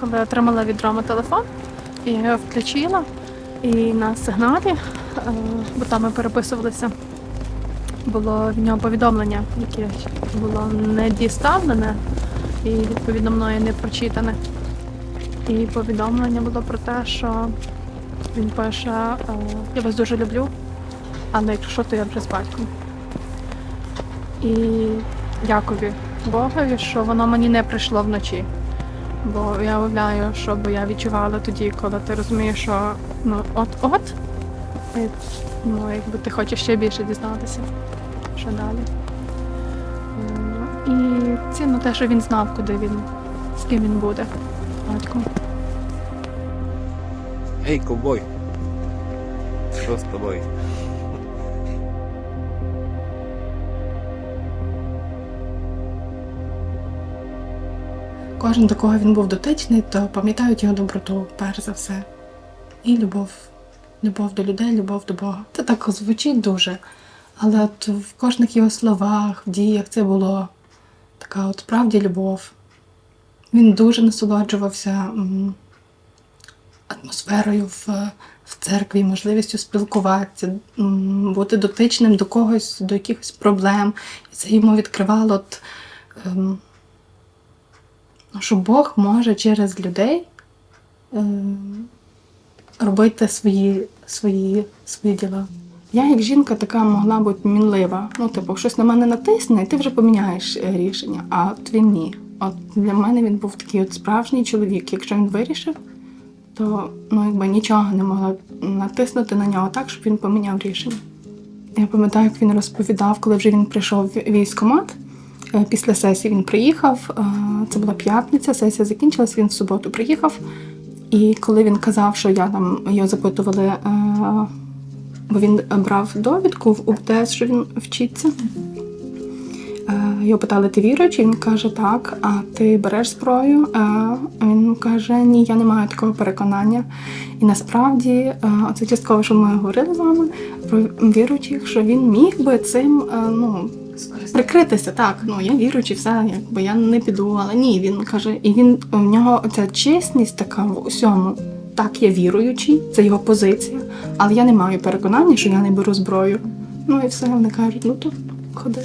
коли отримала від Роми телефон, і його включила, і на сигналі, е, бо там ми переписувалися, було в нього повідомлення, яке було не діставлене і відповідно мною не прочитане. І повідомлення було про те, що він пише: е, Я вас дуже люблю, але якщо то я вже з батьком. І дякую Богові, що воно мені не прийшло вночі. Бо я уявляю, що би я відчувала тоді, коли ти розумієш, що ну от-от, ну якби ти хочеш ще більше дізнатися, що далі. І цінно те, що він знав, куди він, з ким він буде батьком. Ей, ковбой. Що з тобою? Кожен, до кого він був дотичний, то пам'ятають його доброту, перш за все. І любов. Любов до людей, любов до Бога. Це так звучить дуже. Але от в кожних його словах, в діях це було така от справді любов. Він дуже насолоджувався атмосферою в, в церкві, можливістю спілкуватися, бути дотичним до когось, до якихось проблем. І це йому відкривало от, ем, що Бог може через людей е, робити свої, свої, свої діла. Я, як жінка, така могла бути мінлива. Ну, типу, щось на мене натисне, і ти вже поміняєш е, рішення. А от він ні. От для мене він був такий от справжній чоловік. Якщо він вирішив, то ну, якби нічого не могла натиснути на нього так, щоб він поміняв рішення. Я пам'ятаю, як він розповідав, коли вже він прийшов в військкомат. Е, Після сесії він приїхав. е, Це була п'ятниця, сесія закінчилась, він в суботу приїхав. І коли він казав, що я там його запитували, е, бо він брав довідку в УБТС, що він вчиться. Його питали, ти віруючий? Він каже, так. А ти береш зброю? Він каже, ні, я не маю такого переконання. І насправді, це частково, що ми говорили з вами про віруючих, що він міг би цим ну, прикритися. Так, ну я віруючий, все, якби я не піду, але ні, він каже, і він в нього ця чесність така в усьому. Так, я віруючий, це його позиція, але я не маю переконання, що я не беру зброю. Ну і все, вони кажуть, ну то ходи.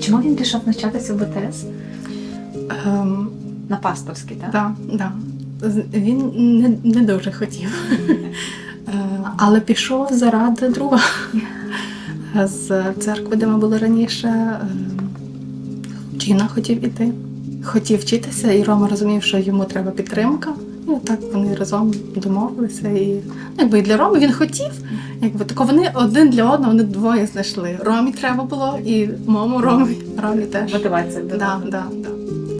Чому він пішов навчатися в БТС? Ем, На пасторський, так? Да, да. Він не, не дуже хотів. Але пішов заради друга. З церкви, де ми були раніше, е, хотів іти. Хотів вчитися, і Рома розумів, що йому треба підтримка. І так вони разом домовилися. І ну, якби і для Роми він хотів. Якби тако вони один для одного, вони двоє знайшли. Ромі треба було, і мому Ромі, Ромі теж. Мотивація Да, да, да.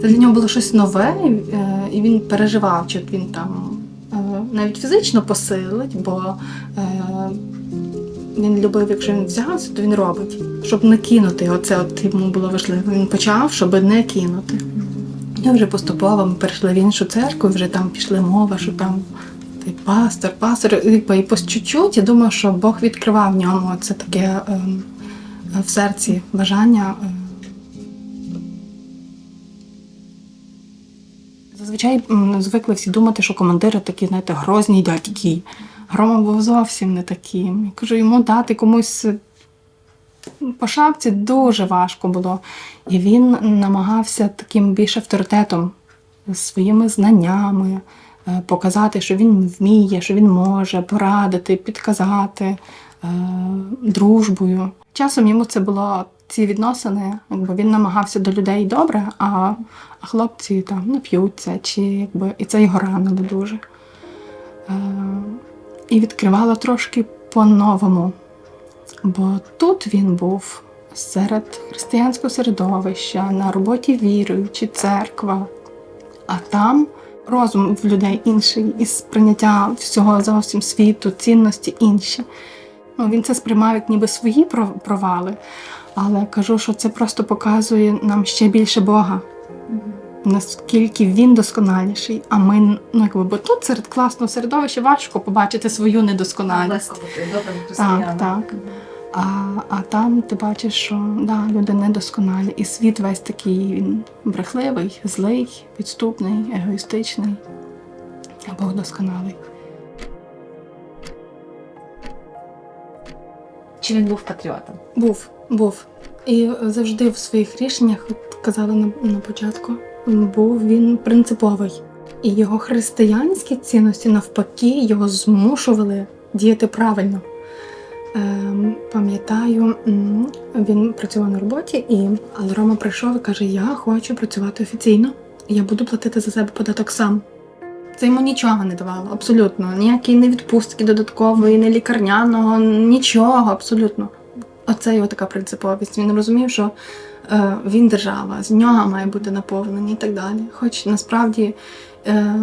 Це для нього було щось нове, і, е, він переживав, чи він там навіть фізично посилить, бо е, він любив, якщо він взявся, то він робить, щоб не кинути. Оце от йому було важливо. Він почав, щоб не кинути. І вже поступово ми перейшли в іншу церкву, вже там пішли мова, що там ти пастор, пастор. І, і по чуть-чуть я думаю, що Бог відкривав в ньому це таке ем, в серці бажання. Зазвичай звикли всі думати, що командири такі, знаєте, грозні дядьки. Грома був зовсім не таким. Я кажу, йому дати комусь по шапці дуже важко було. І він намагався таким більш авторитетом, своїми знаннями, е, показати, що він вміє, що він може порадити, підказати е, дружбою. Часом йому це було ці відносини, якби він намагався до людей добре, а, а хлопці там нап'ються, чи якби і це його ранило дуже. Е, і відкривало трошки по-новому. Бо тут він був серед християнського середовища, на роботі віруючи, церква, а там розум в людей інший, і сприйняття всього зовсім світу, цінності інші. Ну, він це сприймав як ніби свої провали, але кажу, що це просто показує нам ще більше Бога, наскільки він досконаліший. А ми, ну якби, бо тут серед класного середовища важко побачити свою недосконалість. Легко бути добрим Так, так. А, а там ти бачиш, що да, люди недосконалі, і світ весь такий він брехливий, злий, підступний, егоїстичний, а Бог досконалий. Чи він був патріотом? Був, був. І завжди в своїх рішеннях, от казала на, на початку, був він принциповий. І його християнські цінності, навпаки, його змушували діяти правильно. Ем, пам'ятаю, він працював на роботі, і але Рома прийшов і каже: Я хочу працювати офіційно, я буду платити за себе податок сам. Це йому нічого не давало, абсолютно. Ніякої не відпустки додаткової, не лікарняного, нічого, абсолютно. Оце його така принциповість. Він розумів, що е, він держава, з нього має бути наповнення і так далі. Хоч насправді е,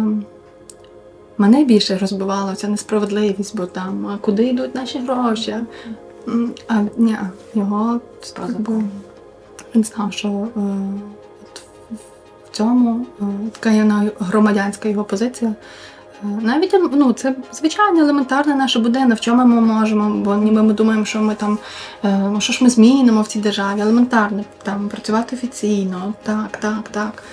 мене більше розбивала ця несправедливість, бо там куди йдуть наші гроші. А ні, його якби, він знав, що е, от в цьому е, така громадянська його позиція. Навіть ну, це звичайно елементарне наше буденне, в чому ми можемо, бо ніби ми думаємо, що ми там, е, ну, що ж ми змінимо в цій державі, елементарне, там працювати офіційно, так, так, так.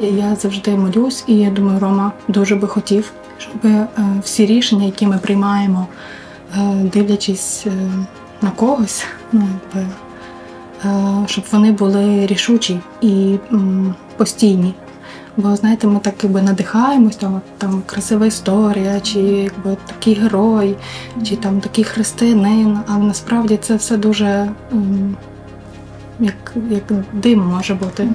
Я- завжди молюсь, і я думаю, Рома дуже би хотів, щоб е, всі рішення, які ми приймаємо, е, дивлячись на когось, ну, щоб вони були рішучі і постійні. Бо знаєте, ми так якби надихаємось, там, там красива історія, чи якби такий герой, чи там такий християнин, але насправді це все дуже як, як дим може бути. Е,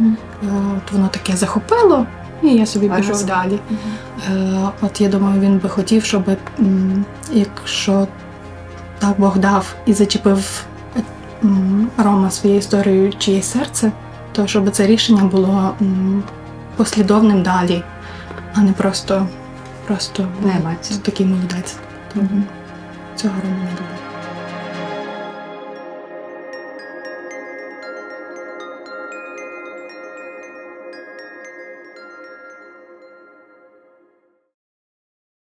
От воно таке захопило, і я собі пішов далі. Е, От я думаю, він би хотів, щоб якщо так Бог дав і зачепив Рома своєю історією чиєсь серце, то щоб це рішення було послідовним далі, а не просто, просто не ну, такий молодець. Тому Цього Рома не було.